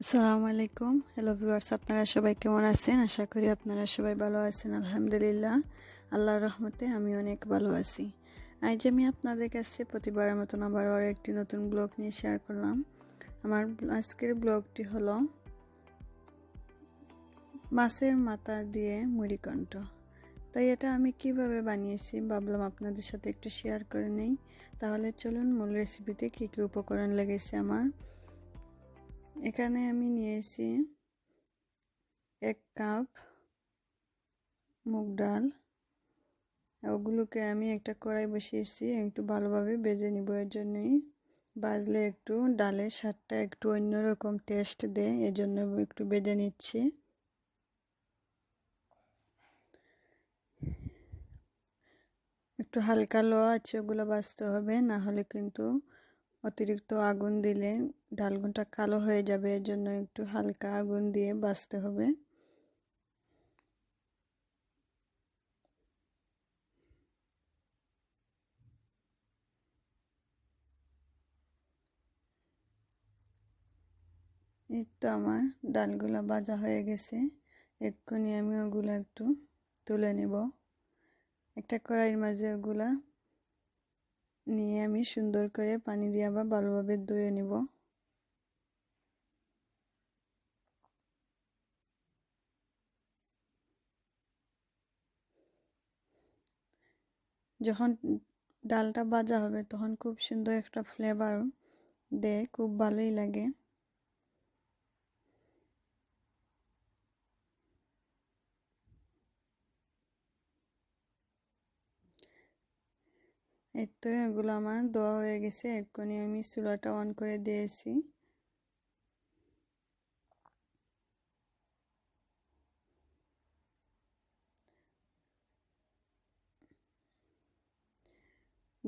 আসসালামু আলাইকুম। Hello viewers আপনারা সবাই কেমন আছেন? আশা করি আপনারা সবাই ভালো আছেন, আলহামদুলিল্লাহ। আল্লাহর রহমতে আমি অনেক ভালো আছি। আজ আমি আপনাদের কাছে প্রতিবারের মতন আবার আরও একটি নতুন ব্লগ নিয়ে শেয়ার করলাম। আমার আজকের ব্লগটি হলো মাছের মাথা দিয়ে মুড়িকণ্ঠ তাই এটা আমি কীভাবে বানিয়েছি ভাবলাম আপনাদের সাথে একটু শেয়ার করে নেই। তাহলে চলুন মূল রেসিপিতে কী কী উপকরণ লেগেছে আমার। এখানে আমি নিয়েছি এক কাপ মুগ ডাল। ওগুলোকে আমি একটা কড়াই বসিয়েছি, একটু ভালোভাবে বেজে নিব এর জন্যই। বাজলে একটু ডালের স্বাদটা একটু অন্যরকম টেস্ট দেয়, এজন্য একটু বেজে নিচ্ছি। একটু হালকা লোয়া আছে, ওগুলো বাঁচতে হবে, না হলে কিন্তু অতিরিক্ত আগুন দিলে ডালগুনটা কালো হয়ে যাবে, এর জন্য একটু হালকা আগুন দিয়ে বাঁচতে হবে। এই তো আমার ডালগুলো ভাজা হয়ে গেছে। এক্ষুনি আমি ওগুলো একটু তুলে নেব। একটা কড়াইয়ের মাঝে ওগুলা নিয়ে আমি সুন্দর করে পানি দিয়ে আবার ভালোভাবে ধুয়ে নিব। যখন ডালটা ভাজা হবে তখন খুব সুন্দর একটা ফ্লেভার দেয়, খুব ভালোই লাগে। এই তো এগুলো আমার দোয়া হয়ে গেছে, এক্ষুনি আমি চুলাটা অন করে দিয়েছি।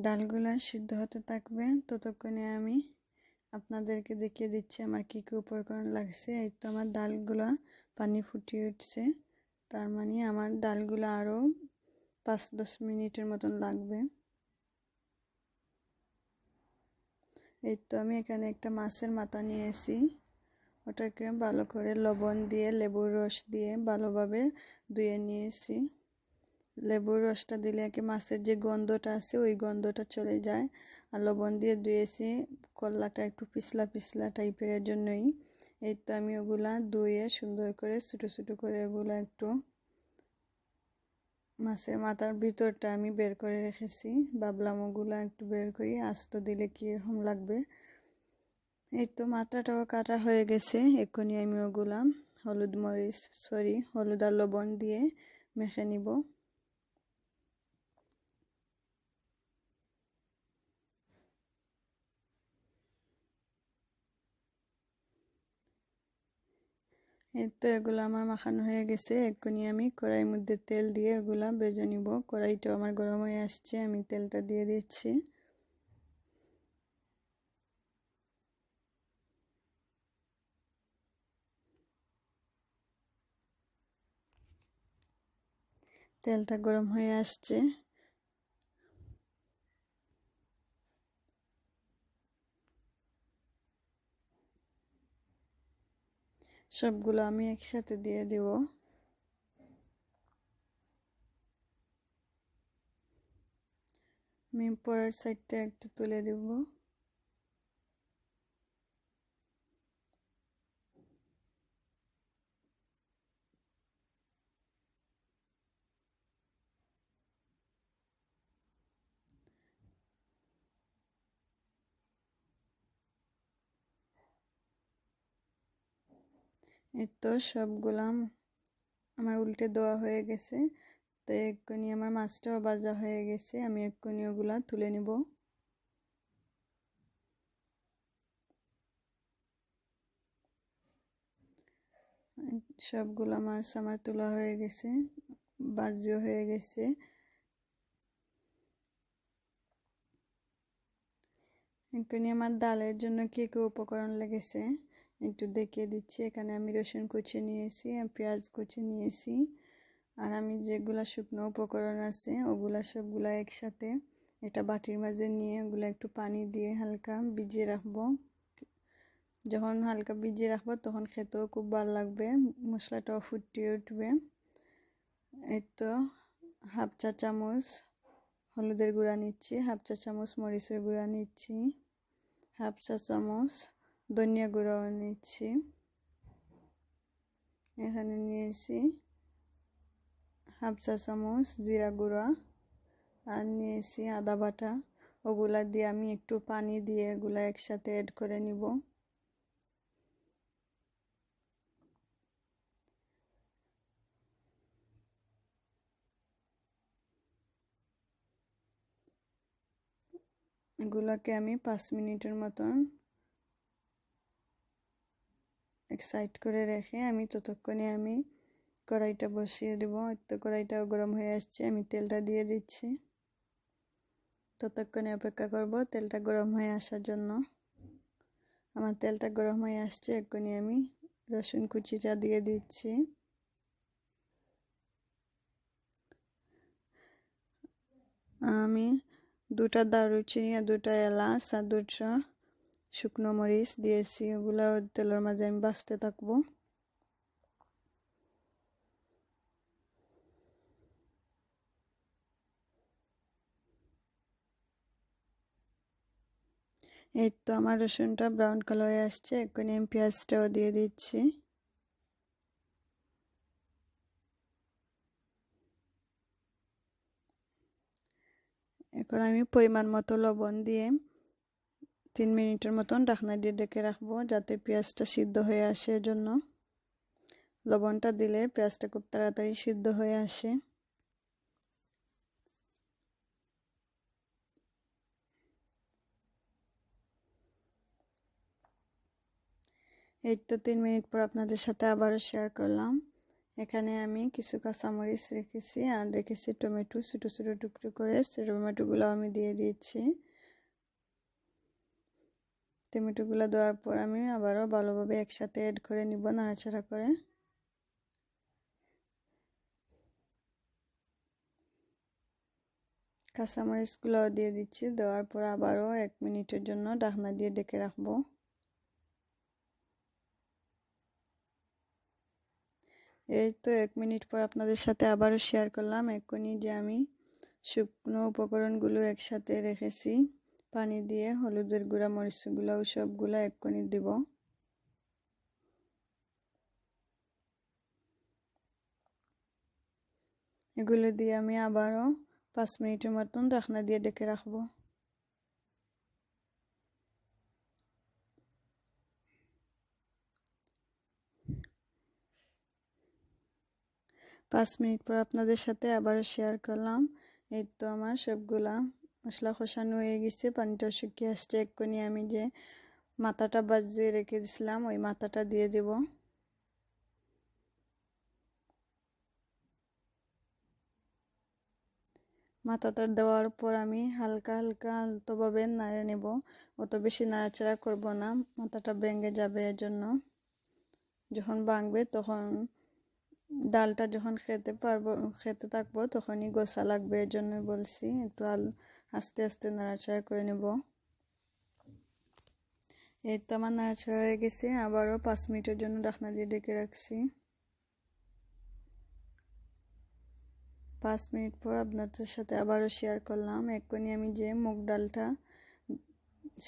ডালগুলা সিদ্ধ হতে থাকবে, ততক্ষণে আমি আপনাদেরকে দেখিয়ে দিচ্ছি আমার কী কী উপকরণ লাগছে। এই তো আমার ডালগুলা পানি ফুটিয়ে উঠছে, তার মানে আমার ডালগুলো আরও পাঁচ দশ মিনিটের মতন লাগবে। এই তো আমি এখানে একটা মাছের মাথা নিয়েছি ওটাকে ভালো করে লবণ দিয়ে লেবুর রস দিয়ে ভালোভাবে ধুয়ে নিয়েছি। লেবুর রসটা দিলে কি মাছের যে গন্ধটা আছে, ওই গন্ধটা চলে যায়। আর লবণ দিয়ে ধুয়েছি, কল্লাটা একটু পিছলা পিছলা টাইপের জন্যই। এই তো আমি ওগুলা ধুয়ে সুন্দর করে, ছোটো ছোটো করে ওগুলো একটু মাছের মাথার ভিতরটা আমি বের করে রেখেছি। ভাবলাম ওগুলো একটু বের করি, আস্ত দিলে কীরকম লাগবে। এই তো মাথাটাও কাটা হয়ে গেছে, এক্ষুনি আমি ওগুলা হলুদ মরিচ, সরি, হলুদ আর লবণ দিয়ে মেখে নিব। এই তো এগুলো আমার মাখানো হয়ে গেছে। এক্ষুনি আমি কড়াইয়ের মধ্যে তেল দিয়ে এগুলো বেজে নিব। কড়াইটাও আমার গরম হয়ে আসছে, আমি তেলটা দিয়ে দিচ্ছি। তেলটা গরম হয়ে আসছে। সবগুলো আমি একসাথে দিয়ে দিব। আমি পরের সাইডটা একটু তুলে দেব। তো সবগুলাম আমার উল্টে দেওয়া হয়ে গেছে। তো এক্ষুনি আমার মাছটাও ভাজা হয়ে গেছে, আমি এক্ষুনি ওগুলা তুলে নিব। সবগুলা মাছ আমার তোলা হয়ে গেছে বাজিও হয়ে গেছে। এক্ষুনি আমার ডালের জন্য কী কী উপকরণ লেগেছে? একটু দেখিয়ে দিচ্ছি। এখানে আমি রসুন কুচি নিয়েছি পেঁয়াজ কুচি নিয়েছি, আর আমি যেগুলো শুকনো উপকরণ আছে, ওগুলা সবগুলা একসাথে এটা বাটির মাঝে নিয়ে ওগুলো একটু পানি দিয়ে হালকা ভিজিয়ে রাখব। যখন হালকা ভিজিয়ে রাখব, তখন খেতেও খুব ভালো লাগবে, মশলাটাও ফুটিয়ে উঠবে। এই তো হাফ চা চামচ হলুদের গুঁড়া নিচ্ছি, হাফ চা চামচ মরিচের গুঁড়া নিচ্ছি, হাফ চা চামচ ধনিয়া গুঁড়াও নিচ্ছি এখানে নিয়েছি হাফ চা চামচ জিরা গুঁড়া আর নিয়েছি আদা বাটা ওগুলা দিয়ে আমি একটু পানি দিয়ে এগুলা একসাথে অ্যাড করে নিব এগুলোকে আমি পাঁচ মিনিটের মতন এক সাইড করে রেখে আমি ততক্ষণে আমি কড়াইটা বসিয়ে দেব। তো কড়াইটাও গরম হয়ে আসছে, আমি তেলটা দিয়ে দিচ্ছি। ততক্ষণে অপেক্ষা করব তেলটা গরম হয়ে আসার জন্য। আমার তেলটা গরম হয়ে আসছে, এক্ষুনি আমি রসুন কুচিটা দিয়ে দিচ্ছি। আমি দুটা দারুচিনি আর দুটা এলাচ আর দুটা শুকনো মরিচ দিয়েছি, ওগুলো তেলের মাঝে আমি বাঁচতে থাকব। এই তো আমার রসুনটা ব্রাউন কালার হয়ে আসছে, এক্ষুনি আমি পেঁয়াজটাও দিয়ে দিচ্ছি। এখন আমি পরিমাণ মতো লবণ দিয়ে তিন মিনিটের মতন ঢাকনা দিয়ে ডেকে রাখব যাতে পেঁয়াজটা সিদ্ধ হয়ে আসে জন্য লবণটা দিলে পেঁয়াজটা খুব তাড়াতাড়ি সিদ্ধ হয়ে আসে। এই তো তিন মিনিট পর আপনাদের সাথে আবারও শেয়ার করলাম। এখানে আমি কিছু কাঁচামরিচ রেখেছি আর রেখেছি টমেটো ছোটো ছোটো টুকরো করে। টমেটোগুলো আমি দিয়ে দিচ্ছি টমেটোগুলো দেওয়ার পর আমি আবারও ভালোভাবে একসাথে অ্যাড করে নিব নাড়াচাড়া করে। কাঁচামরিচগুলো দিয়ে দিচ্ছি, দেওয়ার পর আবারও এক মিনিটের জন্য ঢাকনা দিয়ে ডেকে রাখব। এই তো এক মিনিট পর আপনাদের সাথে আবারও শেয়ার করলাম, এক্ষুনি যে আমি শুকনো উপকরণগুলো একসাথে রেখেছি। পানি দিয়ে হলুদের গুঁড়া মরিচগুলো সবগুলো এক্ষুনি দিব। এগুলো দিয়ে আমি আবারও পাঁচ মিনিটের মতন রাখনা দিয়ে ডেকে রাখব। পাঁচ মিনিট পর আপনাদের সাথে আবার শেয়ার করলাম। এই তো আমার সবগুলা। মশলা কষানো হয়ে গেছে, পানিটা শুকিয়ে আসছে এক্ষুনি আমি যে মাথাটা বাজিয়ে রেখে দিছিলাম, ওই মাথাটা দিয়ে দেব। মাথাটা দেওয়ার পর আমি হালকা হালকা আলতোভাবে নাড়ে নেব। অত বেশি নাড়াচাড়া করব না, মাথাটা ভেঙে যাবে এর জন্য যখন ভাঙবে তখন ডালটা যখন খেতে পারব, খেতে থাকব তখনই গোসা লাগবে এর জন্য বলছি, একটু আল আস্তে আস্তে নাড়াচাড়া করে নেব। এই তো আমার নাড়াচাড়া হয়ে গেছে, আবারও পাঁচ মিনিটের জন্য ডাকনা দিয়ে ডেকে রাখছি। পাঁচ মিনিট পর আপনাদের সাথে আবারও শেয়ার করলাম। এক্ষুনি আমি যে মুগ ডালটা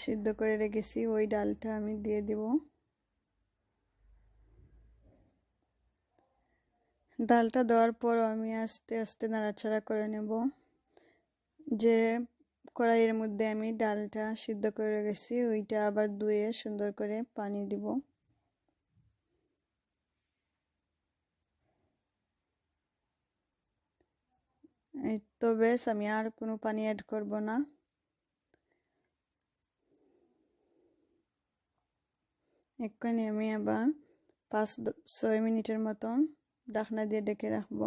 সিদ্ধ করে রেখেছি, ওই ডালটা আমি দিয়ে দেবো। ডালটা দেওয়ার পর আমি আস্তে আস্তে নাড়াচাড়া করে নেব। যে কড়াইয়ের মধ্যে আমি ডালটা সিদ্ধ করে রেখেছি, ওইটা আবার ধুয়ে সুন্দর করে পানি দিব। তো বেশ, আমি আর কোনো পানি অ্যাড করব না। এক্ষুনি আমি আবার পাঁচ ছয় মিনিটের মতন ডাকনা দিয়ে ডেকে রাখব।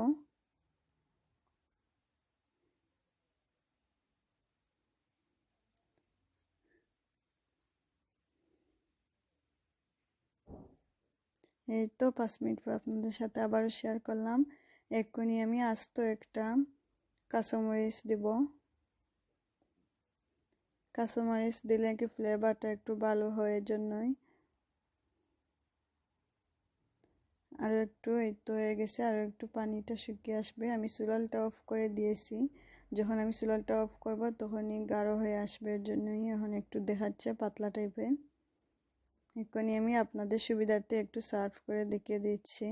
এই তো পাঁচ মিনিট পর আপনাদের সাথে আবারও শেয়ার করলাম। এক্ষুনি আমি আস্ত একটা কাঁচামরিচ দেব। কাঁচামরিচ দিলে কি ফ্লেভারটা একটু ভালো হয় জন্যই আরও একটু এই তো হয়ে গেছে আরও একটু পানিটা শুকিয়ে আসবে। আমি চুলালটা অফ করে দিয়েছি। যখন আমি চুলালটা অফ করব তখনই গাঢ় হয়ে আসবে এর জন্যই এখন একটু দেখাচ্ছে, পাতলা টাইপের এক্ষুনি আমি আপনাদের সুবিধার্থে একটু সার্ভ করে দেখিয়ে দিচ্ছি।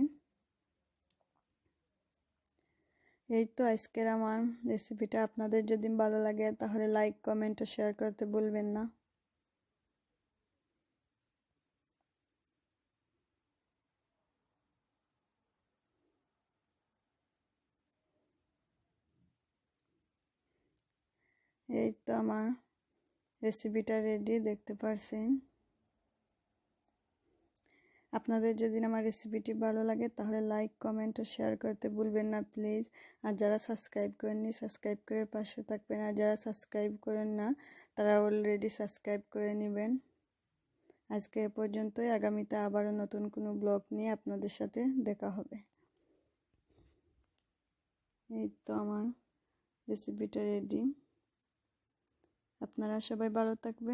এই তো আজকের আমার রেসিপিটা আপনাদের যদি ভালো লাগে তাহলে লাইক কমেন্ট ও শেয়ার করতে ভুলবেন না। এই তো আমার রেসিপিটা রেডি দেখতে পারছেন? আপনাদের যদি আমার রেসিপিটি ভালো লাগে, তাহলে লাইক কমেন্ট ও শেয়ার করতে ভুলবেন না প্লিজ আর যারা সাবস্ক্রাইব করেননি সাবস্ক্রাইব করে পাশে থাকবেন। আর যারা সাবস্ক্রাইব করেন না, তারা অলরেডি সাবস্ক্রাইব করে নেবেন। আজকে এ পর্যন্তই। আগামীতে আবারও নতুন কোনো ব্লগ নিয়ে আপনাদের সাথে দেখা হবে। এই তো আমার রেসিপিটা রেডি আপনারা সবাই ভালো থাকবেন।